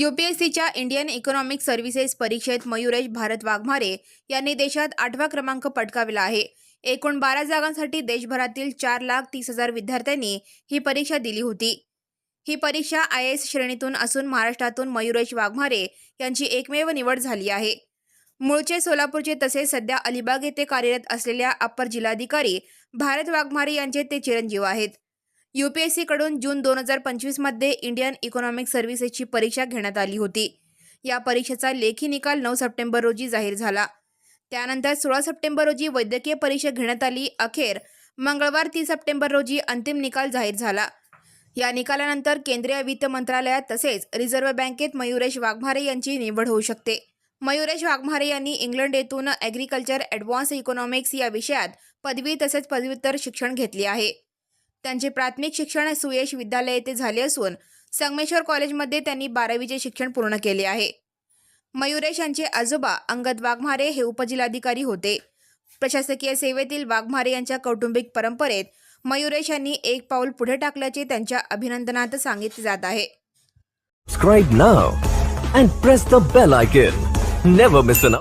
यूपीएससीच्या Indian economic services परीक्षेत मयुरेश भारत वाघमारे यांनी देशात आठवा क्रमांक पटकाविला आहे. एकूण बारा जागांसाठी देशभरातील चार लाख तीस हजार विद्यार्थ्यांनी ही परीक्षा दिली होती. ही परीक्षा आय एस श्रेणीतून असून महाराष्ट्रातून मयुरेश वाघमारे यांची एकमेव निवड झाली आहे. मूळचे सोलापूरचे तसेच सध्या अलिबाग येथे कार्यरत असलेल्या अप्पर जिल्हाधिकारी भारत वाघमारे यांचे ते चिरंजीव आहेत. यू पी एस सीकडून जून दोन हजार पंचवीसमध्ये इंडियन इकॉनॉमिक सर्व्हिसेसची परीक्षा घेण्यात आली होती. या परीक्षेचा लेखी निकाल नऊ सप्टेंबर रोजी जाहीर झाला. त्यानंतर सोळा सप्टेंबर रोजी वैद्यकीय परीक्षा घेण्यात आली. अखेर मंगळवार तीस सप्टेंबर रोजी अंतिम निकाल जाहीर झाला. या निकालानंतर केंद्रीय वित्त मंत्रालयात तसेच रिझर्व्ह बँकेत मयुरेश वाघमारे यांची निवड होऊ शकते. मयुरेश वाघमारे यांनी इंग्लंड येथून ॲग्रिकल्चर ॲडव्हान्स इकॉनॉमिक्स या विषयात पदवी तसेच पदव्युत्तर शिक्षण घेतले आहे. त्यांचे प्राथमिक शिक्षण सुयश विद्यालय येथे झाले असून संगमेश्वर कॉलेजमध्ये त्यांनी बारावीचे शिक्षण पूर्ण केले आहे. मयुरेश यांचे आजोबा अंगद वाघमारे हे उपजिल्हाधिकारी होते. प्रशासकीय सेवेतील वाघमारे यांच्या कौटुंबिक परंपरेत मयुरेश यांनी एक पाऊल पुढे टाकल्याचे त्यांच्या अभिनंदनात सांगितले जात आहे. Subscribe now and press the bell icon. Never miss an